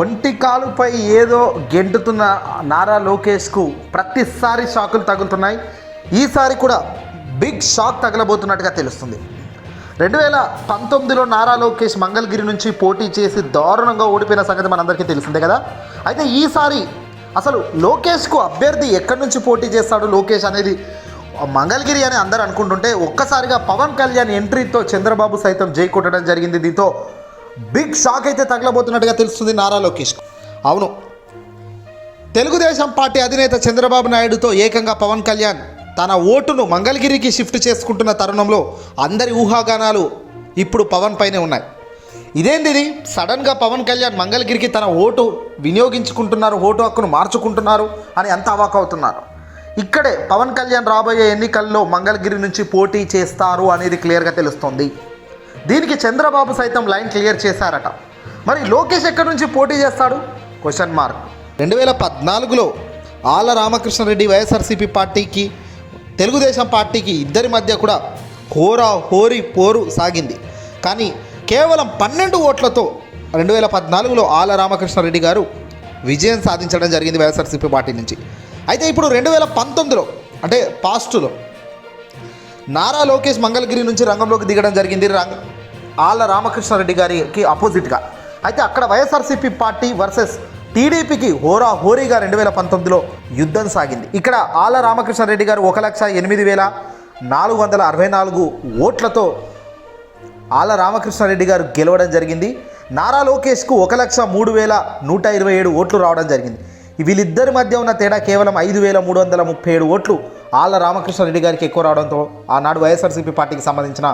ఒంటి కాలుపై ఏదో గెంటుతున్న నారా లోకేష్కు ప్రతిసారి షాకులు తగులుతున్నాయి. ఈసారి కూడా బిగ్ షాక్ తగలబోతున్నట్టుగా తెలుస్తుంది. రెండు వేల పంతొమ్మిదిలో నారా లోకేష్ మంగళగిరి నుంచి పోటీ చేసి దారుణంగా ఓడిపోయిన సంగతి మనందరికీ తెలిసిందే కదా. అయితే ఈసారి అసలు లోకేష్కు అభ్యర్థి ఎక్కడి నుంచి పోటీ చేస్తాడు లోకేష్ అనేది మంగళగిరి అని అందరూ అనుకుంటుంటే ఒక్కసారిగా పవన్ కళ్యాణ్ ఎంట్రీతో చంద్రబాబు సైతం జై కొట్టడం జరిగింది. దీంతో బిగ్ షాక్ అయితే తగలబోతున్నట్టుగా తెలుస్తుంది నారా లోకేష్. అవును. తెలుగుదేశం పార్టీ అధినేత చంద్రబాబు నాయుడుతో ఏకంగా పవన్ కళ్యాణ్ తన ఓటును మంగళగిరికి షిఫ్ట్ చేసుకుంటున్న తరుణంలో అందరి ఊహాగానాలు ఇప్పుడు పవన్ పైనే ఉన్నాయి. ఇదేంది ఇది? సడన్గా పవన్ కళ్యాణ్ మంగళగిరికి తన ఓటు వినియోగించుకుంటున్నారు ఓటు హక్కును మార్చుకుంటున్నారు అని అంత అవాక్ అవుతున్నారు ఇక్కడే పవన్ కళ్యాణ్ రాబోయే ఎన్నికల్లో మంగళగిరి నుంచి పోటీ చేస్తారు అనేది క్లియర్గా తెలుస్తోంది. దీనికి చంద్రబాబు సైతం లైన్ క్లియర్ చేశారట. మరి లోకేష్ ఎక్కడి నుంచి పోటీ చేస్తాడు? క్వశ్చన్ మార్క్ రెండు వేల పద్నాలుగులో ఆల రామకృష్ణారెడ్డి వైఎస్ఆర్సీపీ పార్టీకి తెలుగుదేశం పార్టీకి ఇద్దరి మధ్య కూడా హోరా హోరీ పోరు సాగింది. కానీ కేవలం పన్నెండు ఓట్లతో రెండు వేల పద్నాలుగులో ఆల రామకృష్ణారెడ్డి గారు విజయం సాధించడం జరిగింది వైఎస్ఆర్సీపీ పార్టీ నుంచి. అయితే ఇప్పుడు రెండు వేల పంతొమ్మిదిలో అంటే పాస్టులో నారా లోకేష్ మంగళగిరి నుంచి రంగంలోకి దిగడం జరిగింది. రంగ ఆళ్ళ రామకృష్ణారెడ్డి గారికి అపోజిట్గా. అయితే అక్కడ వైఎస్ఆర్సీపీ పార్టీ వర్సెస్ టీడీపీకి హోరా హోరీగా రెండు వేల పంతొమ్మిదిలో యుద్ధం సాగింది. ఇక్కడ ఆళ్ళ రామకృష్ణారెడ్డి గారు ఒక లక్ష ఎనిమిది వేల నాలుగు వందల అరవై నాలుగు ఓట్లతో ఆళ్ళ రామకృష్ణారెడ్డి గారు గెలవడం జరిగింది. నారా లోకేష్కు ఒక లక్ష మూడు వేల నూట ఇరవై ఏడు ఓట్లు రావడం జరిగింది. వీళ్ళిద్దరి మధ్య ఉన్న తేడా కేవలం ఐదు వేల మూడు వందల ముప్పై ఏడు ఓట్లు ఆళ్ళ రామకృష్ణారెడ్డి గారికి ఎక్కువ రావడంతో ఆనాడు వైఎస్ఆర్సీపీ పార్టీకి సంబంధించిన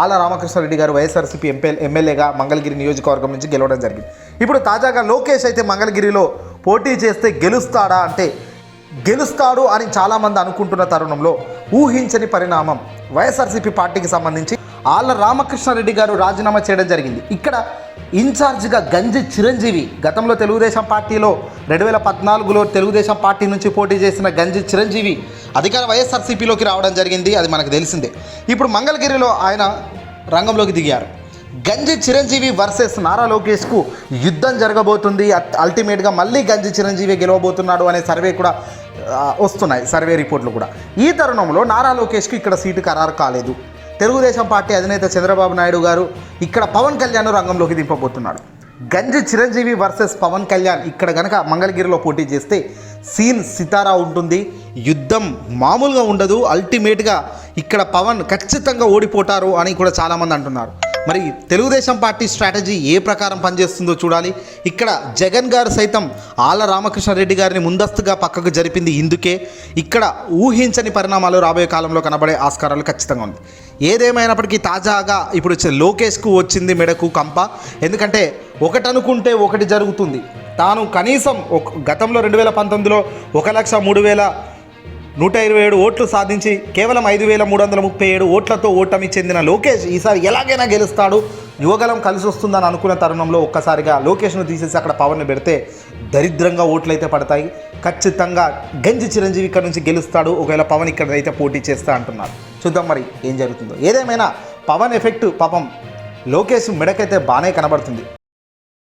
ఆళ్ళ రామకృష్ణారెడ్డి గారు వైఎస్ఆర్సీపీ ఎంపీ ఎమ్మెల్యేగా మంగళగిరి నియోజకవర్గం నుంచి గెలవడం జరిగింది. ఇప్పుడు తాజాగా లోకేష్ అయితే మంగళగిరిలో పోటీ చేస్తే గెలుస్తాడా అంటే గెలుస్తాడు అని చాలామంది అనుకుంటున్న తరుణంలో ఊహించని పరిణామం వైఎస్ఆర్సీపీ పార్టీకి సంబంధించి ఆళ్ళ రామకృష్ణారెడ్డి గారు రాజీనామా చేయడం జరిగింది. ఇక్కడ ఇన్ఛార్జ్గా గంజి చిరంజీవి గతంలో తెలుగుదేశం పార్టీలో రెండు వేల పద్నాలుగులో తెలుగుదేశం పార్టీ నుంచి పోటీ చేసిన గంజి చిరంజీవి అధికార వైఎస్ఆర్సీపీలోకి రావడం జరిగింది అది మనకు తెలిసిందే. ఇప్పుడు మంగళగిరిలో ఆయన రంగంలోకి దిగారు. గంజి చిరంజీవి వర్సెస్ నారా లోకేష్కు యుద్ధం జరగబోతుంది అల్టిమేట్గా మళ్ళీ గంజి చిరంజీవి గెలవబోతున్నాడు అనే సర్వే కూడా వస్తున్నాయి సర్వే రిపోర్ట్లు కూడా. ఈ తరుణంలో నారా లోకేష్కి ఇక్కడ సీటు ఖరారు కాలేదు. తెలుగుదేశం పార్టీ అధినేత చంద్రబాబు నాయుడు గారు ఇక్కడ పవన్ కళ్యాణ్ రంగంలోకి దింపబోతున్నాడు. గంజి చిరంజీవి వర్సెస్ పవన్ కళ్యాణ్ ఇక్కడ గనక మంగళగిరిలో పోటీ చేస్తే సీన్ సితారా ఉంటుంది యుద్ధం మామూలుగా ఉండదు అల్టిమేట్గా ఇక్కడ పవన్ ఖచ్చితంగా ఓడిపోతారు అని కూడా చాలామంది అంటున్నారు. మరి తెలుగుదేశం పార్టీ స్ట్రాటజీ ఏ ప్రకారం పనిచేస్తుందో చూడాలి. ఇక్కడ జగన్ గారు సైతం ఆళ్ళ రామకృష్ణారెడ్డి గారిని ముందస్తుగా పక్కకు జరిపింది ఇందుకే. ఇక్కడ ఊహించని పరిణామాలు రాబోయే కాలంలో కనబడే ఆస్కారాలు ఖచ్చితంగా ఉంది. ఏదేమైనప్పటికీ తాజాగా ఇప్పుడు వచ్చే లోకేష్కు వచ్చింది మెడకు కంప. ఎందుకంటే ఒకటి అనుకుంటే ఒకటి జరుగుతుంది. తాను కనీసం ఒక గతంలో రెండు వేల పంతొమ్మిదిలో ఒక లక్ష మూడు వేల నూట ఇరవై ఏడు ఓట్లు సాధించి కేవలం ఐదు వేల మూడు వందల ముప్పై ఏడు ఓట్లతో ఓటమి చెందిన లోకేష్ ఈసారి ఎలాగైనా గెలుస్తాడు. యువగలం కలిసి వస్తుందని అనుకున్న తరుణంలో ఒక్కసారిగా లోకేష్ను తీసేసి అక్కడ పవన్ను పెడితే దరిద్రంగా ఓట్లు అయితే పడతాయి. ఖచ్చితంగా గంజి చిరంజీవి ఇక్కడ నుంచి గెలుస్తాడు. ఒకవేళ పవన్ ఇక్కడ అయితే పోటీ చేస్తా అంటున్నారు. చూద్దాం మరి ఏం జరుగుతుందో. ఏదేమైనా పవన్ ఎఫెక్ట్ పాపం లోకేష్ మెడకైతే బాగానే కనబడుతుంది.